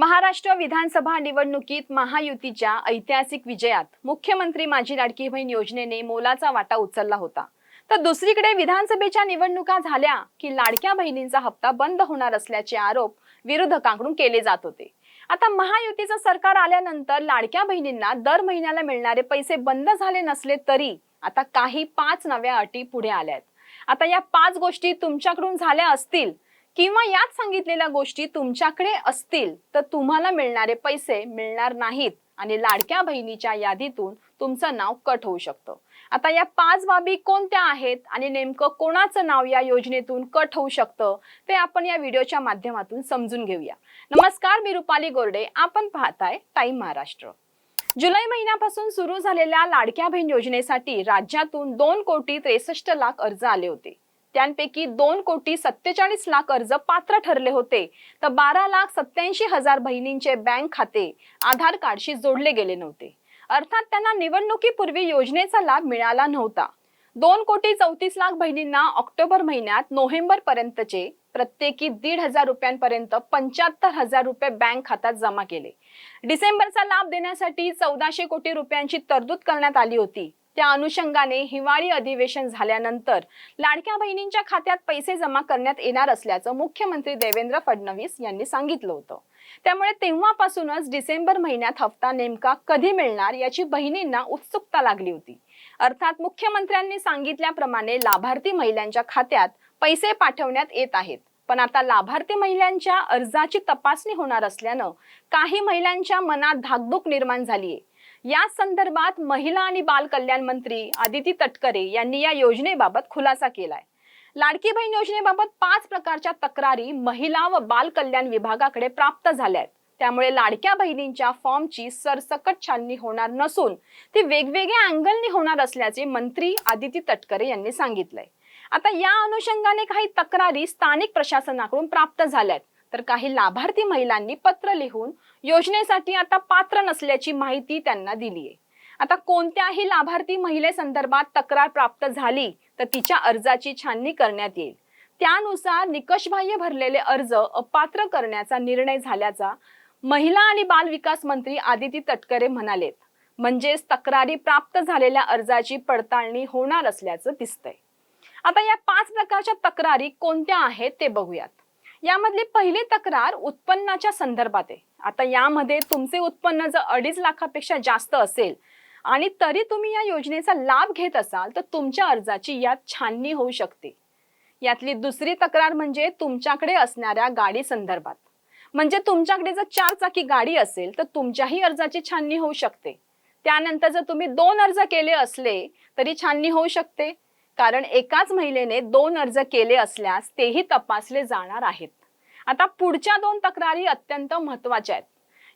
महाराष्ट्र विधानसभा निवडणुकीत महायुतीच्या ऐतिहासिक विजयात मुख्यमंत्री माझी लाडकी बहीण योजनेने मोलाचा वाटा उचलला होता. तर दुसरीकडे विधानसभेच्या निवडणुका झाल्या की लाडक्या बहिणींचा हप्ता बंद होणार असल्याचे आरोप विरोधकांकडून केले जात होते. आता महायुतीचं सरकार आल्यानंतर लाडक्या बहिणींना दर महिन्याला मिळणारे पैसे बंद झाले नसले तरी आता काही पाच नव्या अटी पुढे आल्या आहेत आता या पाच गोष्टी तुमच्याकडून झाल्या असतील किंवा यात सांगितलेल्या गोष्टी तुमच्याकडे असतील तर तुम्हाला मिळणारे पैसे मिळणार नाहीत आणि लाडक्या बहिणीच्या यादीतून तुमचं नाव कट होऊ शकतं. आता या पाच बाबी कोणत्या आहेत आणि नेमकं कोणाचं नाव या योजनेतून कट होऊ शकतं ते आपण या व्हिडिओच्या माध्यमातून समजून घेऊया. नमस्कार मी रुपाली गोरडे. आपण पाहताय टाइम महाराष्ट्र. जुलै महिन्यापासून सुरू झालेल्या लाडक्या बहीण योजनेसाठी राज्यातून दोन कोटी त्रेसष्ट लाख अर्ज आले होते. त्यांपैकी दोन कोटी सत्तेचाळीस लाख अर्ज पात्र ठरले होते. तर बारा लाख सत्याऐंशी हजार बहिणींचे बँक खाते आधार कार्डशी जोडले गेले नव्हते. अर्थात त्यांना निवडणुकीपूर्वी योजनेचा लाभ मिळाला नव्हता. दोन कोटी चौतीस लाख बहिणींना ऑक्टोबर महिन्यात नोव्हेंबर पर्यंतचे प्रत्येकी दीड हजार रुपयांपर्यंत पंच्याहत्तर हजार रुपये बँक खात्यात जमा केले. डिसेंबरचा लाभ देण्यासाठी चौदाशे कोटी रुपयांची तरतूद करण्यात आली होती. त्या अनुषंगाने हिवाळी अधिवेशन झाल्यानंतर लाडक्या बहिणींच्या खात्यात पैसे जमा करण्यात येणार असल्याचं मुख्यमंत्री देवेंद्र फडणवीस यांनी सांगितलं होतं. त्यामुळे तेव्हापासूनच डिसेंबर महिन्यात हप्ता नेमका कधी मिळणार याची बहिणींना उत्सुकता लागली होती. अर्थात मुख्यमंत्र्यांनी सांगितल्याप्रमाणे लाभार्थी महिलांच्या खात्यात पैसे पाठवण्यात येत आहेत. पण आता लाभार्थी महिलांच्या अर्जाची तपासणी होणार असल्यानं काही महिलांच्या मनात धाकधूक निर्माण झालीय. या संदर्भात महिला आणि बाल कल्याण मंत्री आदिती तटकरे यांनी या योजनेबाबत खुलासा केलाय. लाडकी बहीण योजनेबाबत पाच प्रकारच्या तक्रारी महिला व बाल कल्याण विभागाकडे प्राप्त झाल्या आहेत त्यामुळे लाडक्या बहिणींच्या फॉर्मची सरसकट छाननी होणार नसून ती वेगवेगळ्या अँगलनी होणार असल्याचे मंत्री आदिती तटकरे यांनी सांगितलंय. आता या अनुषंगाने काही तक्रारी स्थानिक प्रशासनाकडून प्राप्त झाल्यात. तर काही लाभार्थी महिलांनी पत्र लिहून योजनेसाठी आता पात्र नसल्याची माहिती त्यांना दिली आहे आता कोणत्याही लाभार्थी महिलेसंदर्भात तक्रार प्राप्त झाली तर तिच्या अर्जाची छाननी करण्यात येईल. त्यानुसार निकषबाह्य भरलेले अर्ज अपात्र करण्याचा निर्णय झाल्याचा महिला आणि बाल विकास मंत्री आदिती तटकरे म्हणालेत. म्हणजेच तक्रारी प्राप्त झालेल्या अर्जाची पडताळणी होणार असल्याचं दिसतंय. आता या पाच प्रकारच्या तक्रारी कोणत्या आहेत ते बघूयात. यामधली पहिली तक्रार उत्पन्नाच्या संदर्भात आहे. आता यामध्ये तुमचे उत्पन्न जर अडीच लाखापेक्षा जास्त असेल आणि तरी तुम्ही या योजनेचा लाभ घेत असाल तर तुमच्या अर्जाची यात छाननी होऊ शकते. यातली दुसरी तक्रार म्हणजे तुमच्याकडे असणाऱ्या गाडी संदर्भात. म्हणजे तुमच्याकडे जर चार चाकी गाडी असेल तर तुमच्याही अर्जाची छाननी होऊ शकते. त्यानंतर जर तुम्ही दोन अर्ज केले असले तरी छाननी होऊ शकते. कारण एकाच महिलेने दोन अर्ज केले असल्यास तेही तपासले जाणार आहेत. आता पुढच्या दोन तक्रारी अत्यंत महत्त्वाच्या आहेत.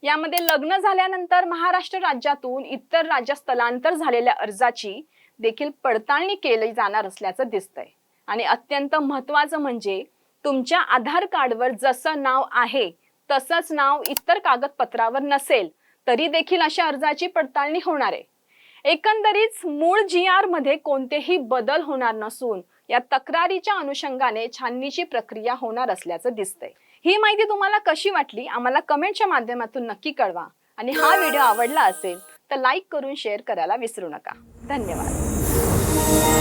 यामध्ये लग्न झाल्यानंतर महाराष्ट्र राज्यातून इतर राज्यात स्थलांतर झालेल्या अर्जाची देखील पडताळणी केली जाणार असल्याचं दिसतंय. आणि अत्यंत महत्वाचं म्हणजे तुमच्या आधार कार्डवर जसं नाव आहे तसंच नाव इतर कागदपत्रावर नसेल तरी देखील अशा अर्जाची पडताळणी होणार आहे. एकंदरीत मूळ जी आरमध्ये कोणतेही बदल होणार नसून या तक्रारीच्या अनुषंगाने छाननीची प्रक्रिया होणार असल्याचं दिसतंय. ही माहिती तुम्हाला कशी वाटली आम्हाला कमेंटच्या माध्यमातून नक्की कळवा. आणि हा व्हिडिओ आवडला असेल तर लाईक करून शेअर करायला विसरू नका. धन्यवाद.